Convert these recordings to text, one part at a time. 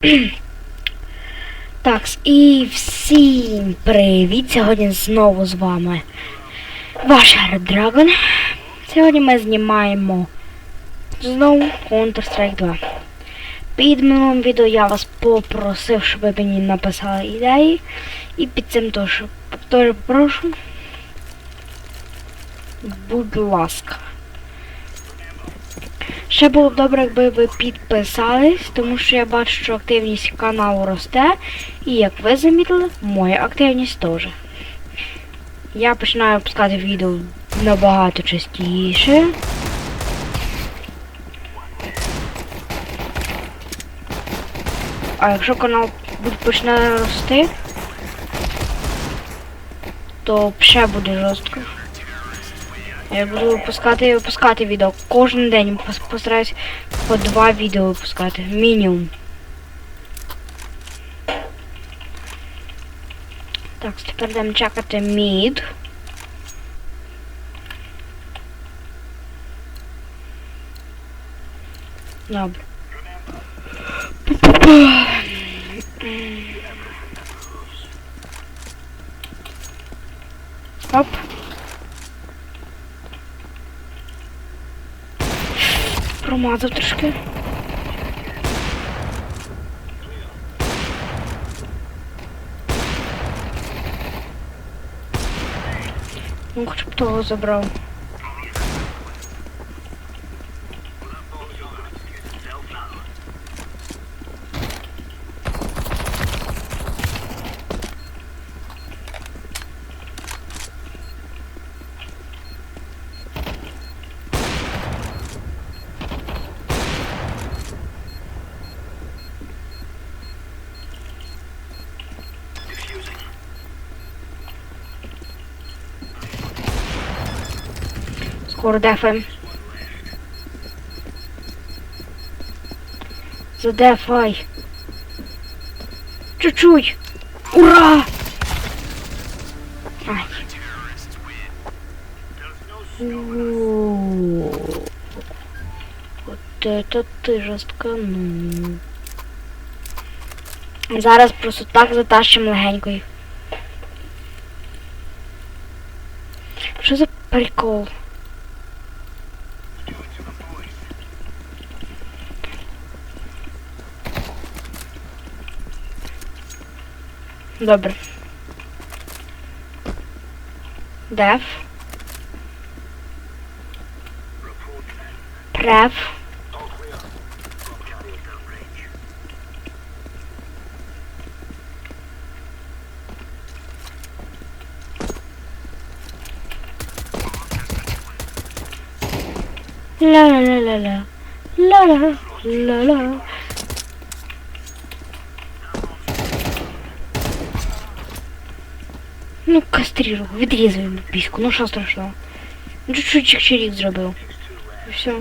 Так, і всім привіт! Сьогодні знову з вами ваш Red Dragon. Сьогодні ми знімаємо знову Counter-Strike 2. Під минулим відео я вас попросив, щоб ви мені написали ідеї. І під цим теж, теж прошу. Будь ласка. Ще було б добре, якби ви підписались, тому що я бачу, що активність каналу росте. І як ви замітили, моя активність теж. Я починаю випускати відео набагато частіше. А якщо канал почне рости, то ще буде жорстко. Я буду випускати випускати відео. Кожен день пос- постараюсь по два відео випускати. Мінімум. Так, тепер будемо чекати мід. Добре. Оп. Промазав трошки. Ну, хоч б того забрав. Дефаем. Задефай. Чуть-чуть. Ура! Ай. О, это ты жорстканув. Зараз просто так затащимо легенько їх. Що за прикол? Dobra. Daw. Praw. La la la la la la la la la Ну, кастрирую, відрізав йому піську, ну що страшного. Чуть-чуть чик-чирік зробив. І все.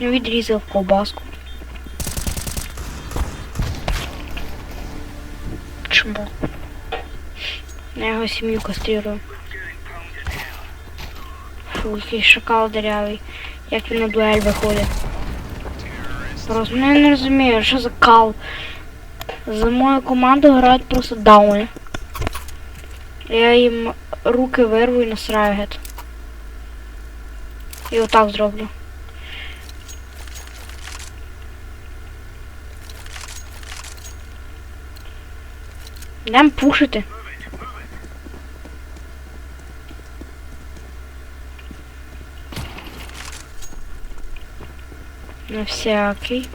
Ну, відрізав ковбаску. Чому? Я його сім'ю кастрирую. Фу, який шакал дырявий. Як він на дуель виходить. Просто ну, я не розумію, що за кал. За мою команду грають просто дауни. Я їм руки вирву і насраю гет. І отак зроблю. Дам пушити. На всякий.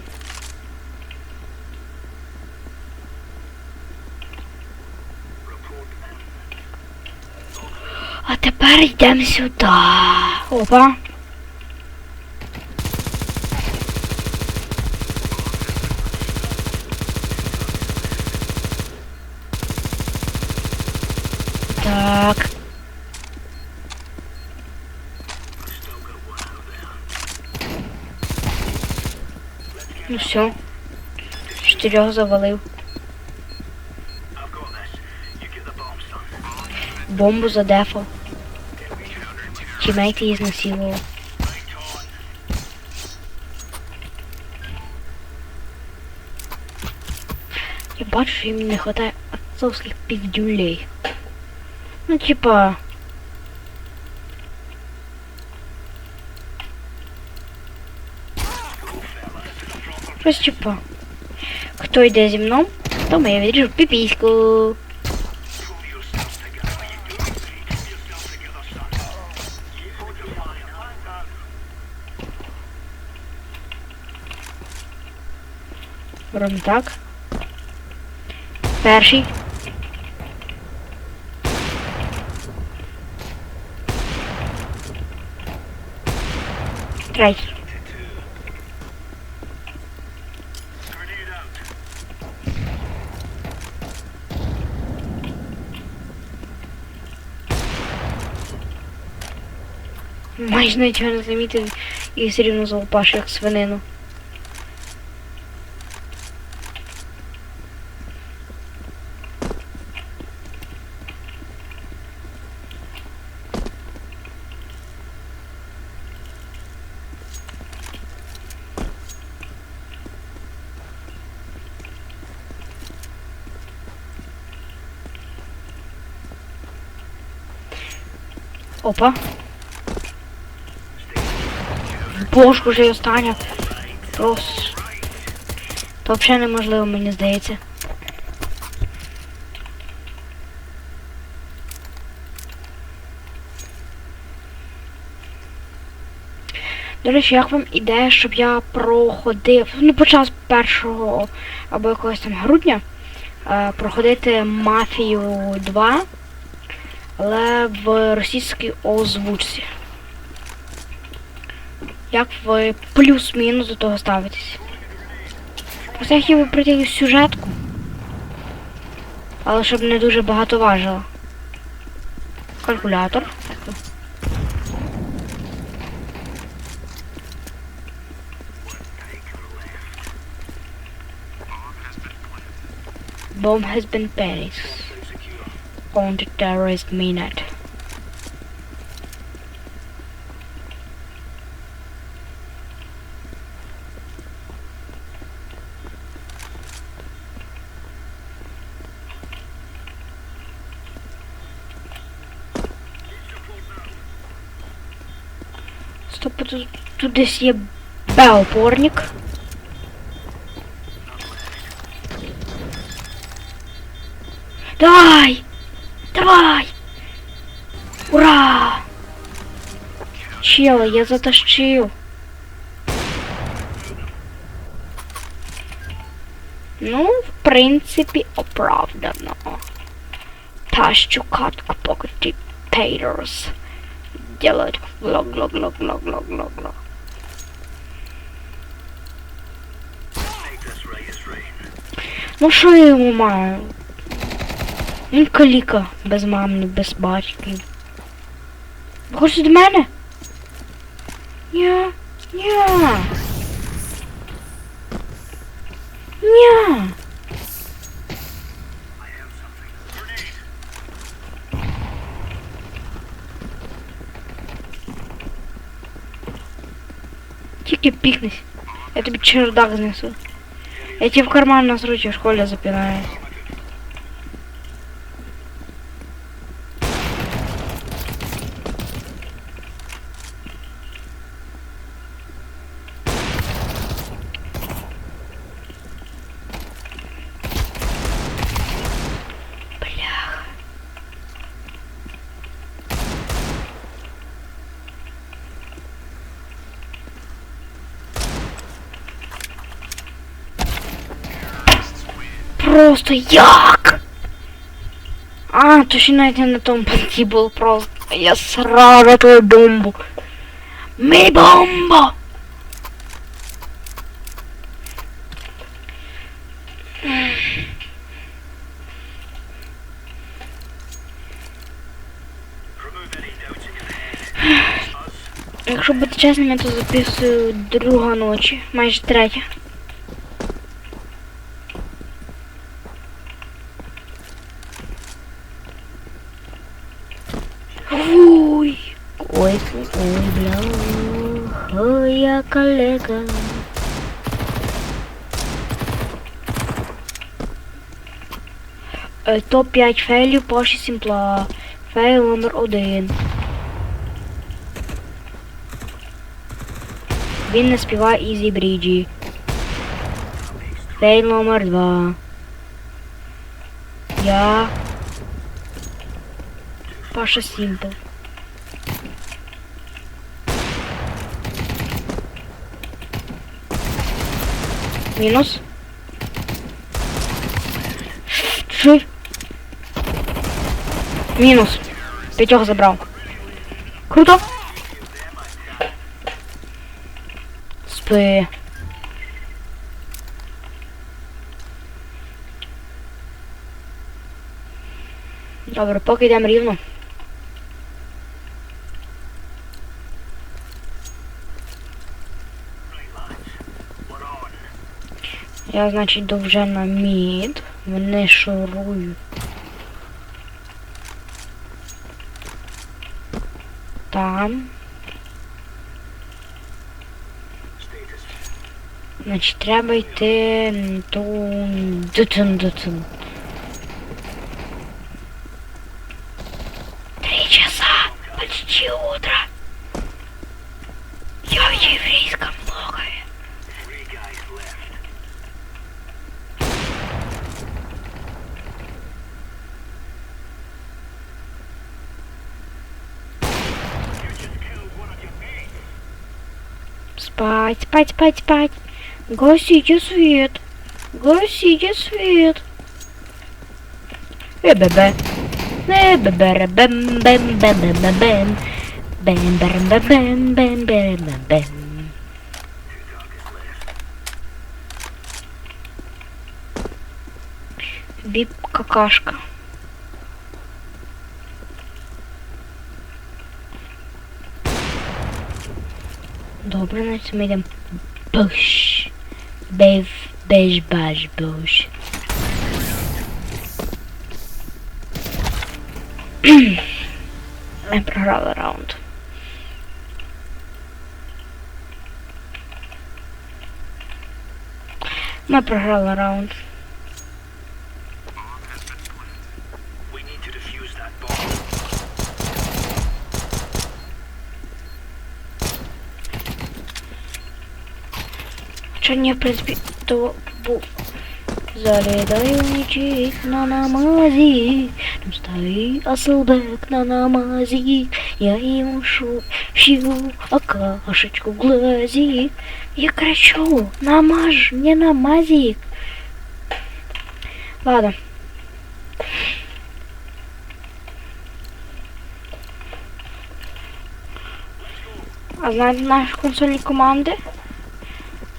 А тепер йдемо сюди. Опа. Так. Ну все. Чотирьох завалив. Бомбу задефав. тімейт її знасилував. Я бачу, що їм не хватає отцовських піздюлей. Ну, типа... Щось типа. Хто йде зі мною, тому я відріжу піпіську. Робимо так. Перший. Третій. Майже нічого не замітив і все рівно залупаш як свинину. Опа. Божку вже й остання. Просто. То взагалі неможливо, мені здається. До речі, як вам ідея, щоб я проходив, ну почав з першого або якогось там грудня е, проходити Мафію 2, але в російській озвучці. Як ви плюс-мінус до того ставитесь? Просто я хотів би пройти якусь сюжетку. Але щоб не дуже багато важило. Калькулятор. Bomb has been planted on the terrorist mainnet. Тут, десь є Б-опорник. Давай! Давай! Ура! Чела, я затащил. Ну, в принципі, оправдано. Тащу катку, поки Пейтерс делают глок Ну що я йому маю? Він каліка без мами, без батьки. Ви Хочете до мене? Ня, ня. Ня. Тільки пікнись. Я тобі чердак знесу. Я тебе в карман насручу в школе запинаю. Просто як? А, то ще навіть не на тому панті було просто. Я срав на твою бомбу. Ми бомба! Якщо бути чесним, я то записую друга ночі, майже третя. Ой. Ой, бля, ой, я калека. Е, Топ-5 фейлів Паші Сімпла. Фейл номер 1. Він не співає Ізі Бріджі. Фейл номер 2. Я. Паша Сімпл. Мінус. Чуть. Мінус. П'ятьох забрав. Круто. Спи. Добре, поки йдемо рівно. Я, значить, йду вже на мід. Вони шурують. Там. Значить, треба йти до дутун дутун. Спать, спать, спать, спать. Гасите свет. Гасите свет. Э-бе-бе. Э-бе-бе-бэм-бэм-бэм-бэм-бэм. Бэм-бэм-бэм-бэм-бэм-бэм. Бип will manage to make them push. Beige, beige, beige, beige. Emperor round. My Emperor round. Ні, в принципі, то ничек на намази, там стоит Аслбек на намази, я ему шу, шью окашечку в глази. Я кричу, намажь мне намазик. Ладно. А знаєте наші консольні команди?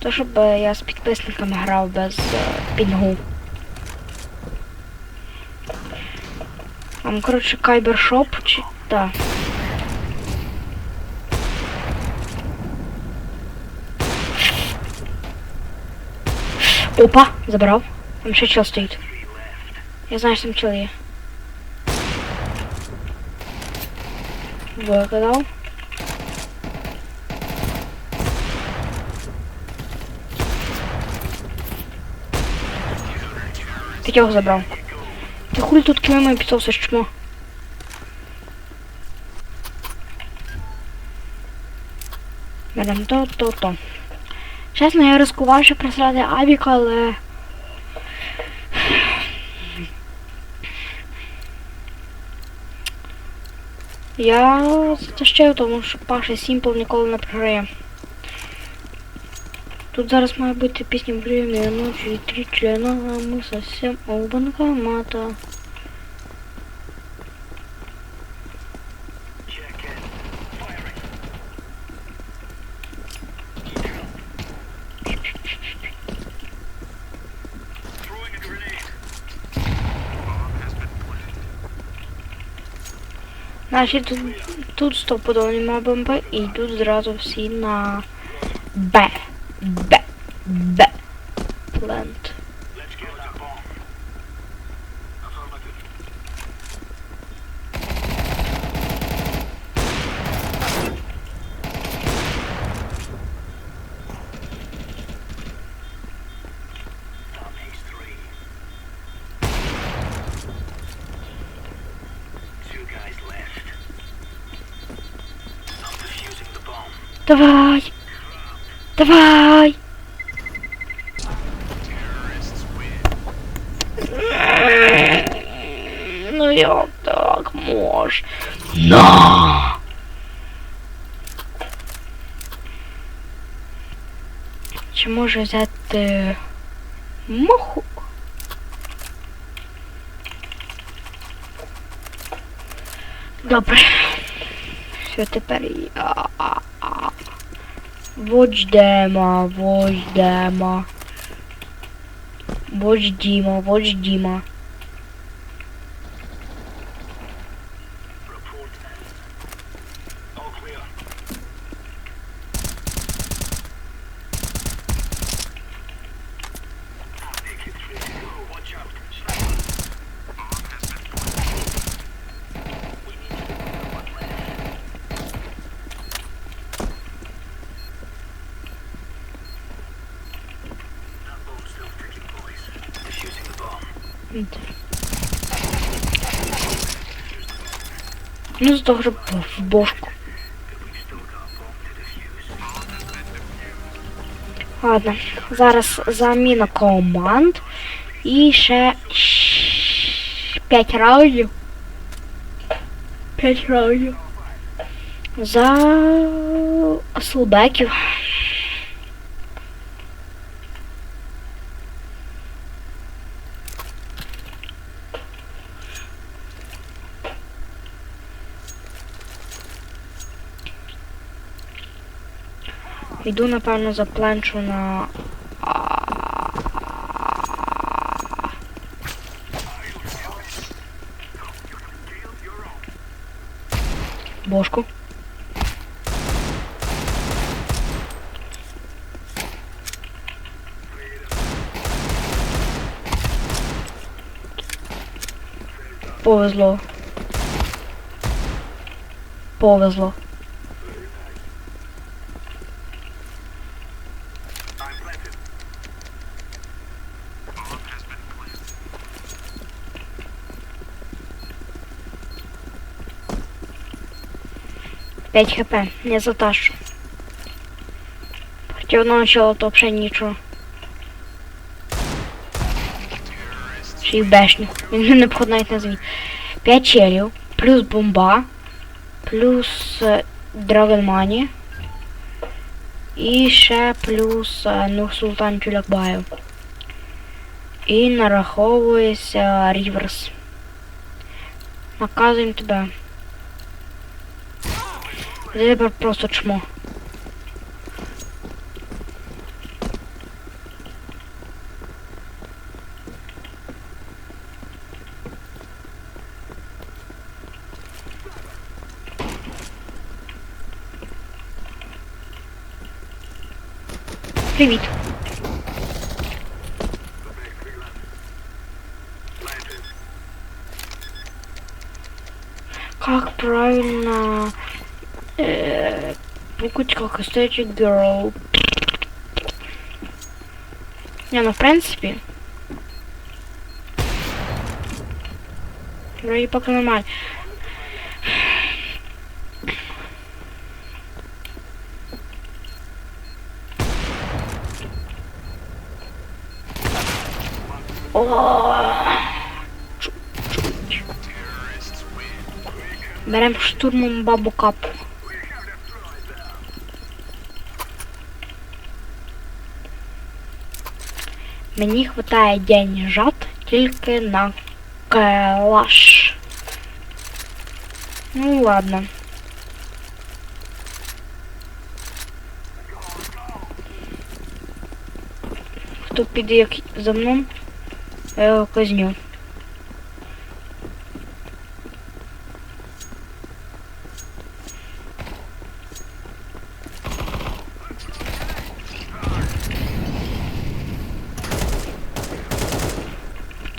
То щоб е, я з підписниками грав без е, пінгу. Там, коротше, Кайбершоп чи. Да. Опа, забрав. Там ще чел стоїть. Я знаю, що там чел є. Викидав. П'ятьох забрав. Ти хуль тут кілами підсовся чмо. Берем то, то, то. Чесно, я ризикував, щоб присрати Авік, але... Я затащив, тому що Паша Сімпл ніколи не програє. Тут зараз має бути пісня «Время ночи, три члена, а мы совсем у банкомата». Значить, тут, тут стопудово нема БМП і йдуть зразу всі на. Б. Давай. Давай. Ну як так мож? На! Чи можу взяти моху? Добре. Все, тепер я. Вождемо, вождемо. Вождімо, вождімо. Defuse. Bomb has been defused. Ладно, зараз заміна команд. І ще 5 раундів. 5 раундів. За солдатів. Йду, напевно, запланчу на. Бошку. Повезло. Повезло. I'm planted. Bomb has been planted. 5 хп, не затащу. Проти одного чола то взагалі нічого. Ще й в бешню. Він не походить навіть на звіт. 5 челів, плюс бомба, плюс е, Dragon Money. І ще плюс е, ну, Султан Тюлякбаєв. І нараховується Ріверс. Наказуємо тебе. Ти просто чмо. Привіт. Как правильно как aesthetic girl? Не, ну в принципе. Вроде пока нормально. Берем штурмом бабу кап. Мені хватає деньжат тільки на калаш. Ну ладно. Хто піде як за мною, я його казню.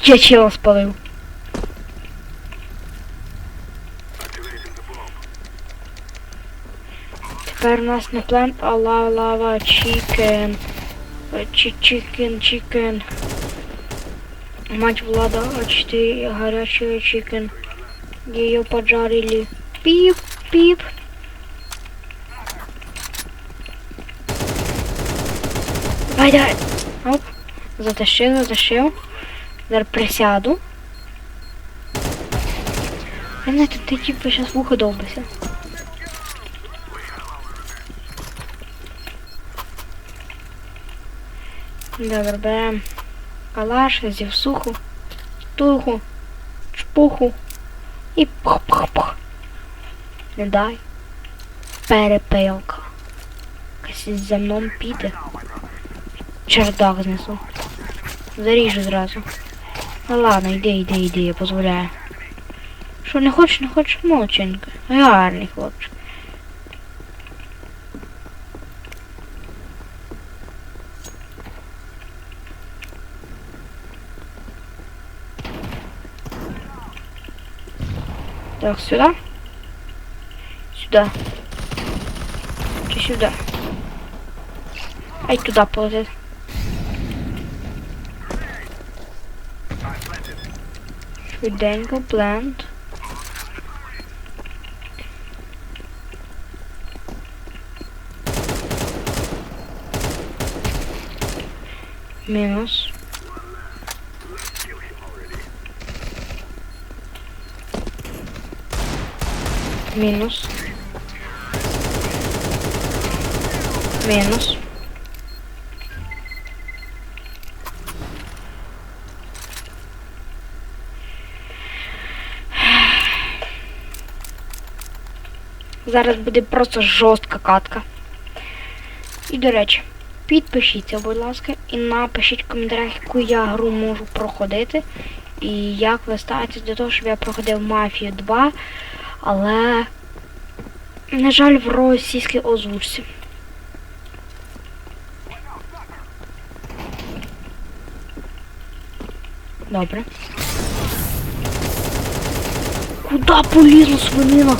Я чела спалив. Тепер у нас не плент, а лава лава чікен. Чікен, чікен. Мать Влада, а 4 горячие чикен. Ее поджарили. Пип, пип. Давай. Оп. Затащив, затащив. Зараз присяду. Я не тут ти типу зараз вухо довбися. Добре, берем калаш, зівсуху, туху, чпуху і пух-пух-пух. Не дай. Перепилка. Якась за мною піде. Чердак знесу. Заріжу зразу. Ну ладно, йди, йди, йди, я дозволяю. Що, не хочеш, не хочеш, молченько. Гарний хлопчик. Так, сюда. Сюда. Чи сюда? Ай, туда ползет. Швиденько, плент. Мінус. Мінус. Мінус. Зараз буде просто жорстка катка. І до речі, підпишіться, будь ласка, і напишіть в коментарях, яку я гру можу проходити. І як ви ставитесь до того, щоб я проходив Мафію 2, але, на жаль, в російській озвучці. Добре. Куда полізла свинина?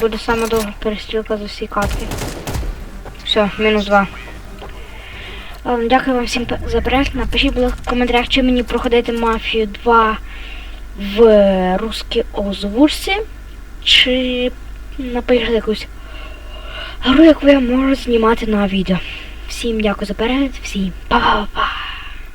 Буде саме довга перестрілка за всі катки. Все, мінус два. Дякую вам всім за перегляд. Напишіть, в коментарях, чи мені проходити Мафію 2 в русській озвучці, чи напишіть якусь гру, яку я можу знімати на відео. Всім дякую за перегляд, всім па-па-па!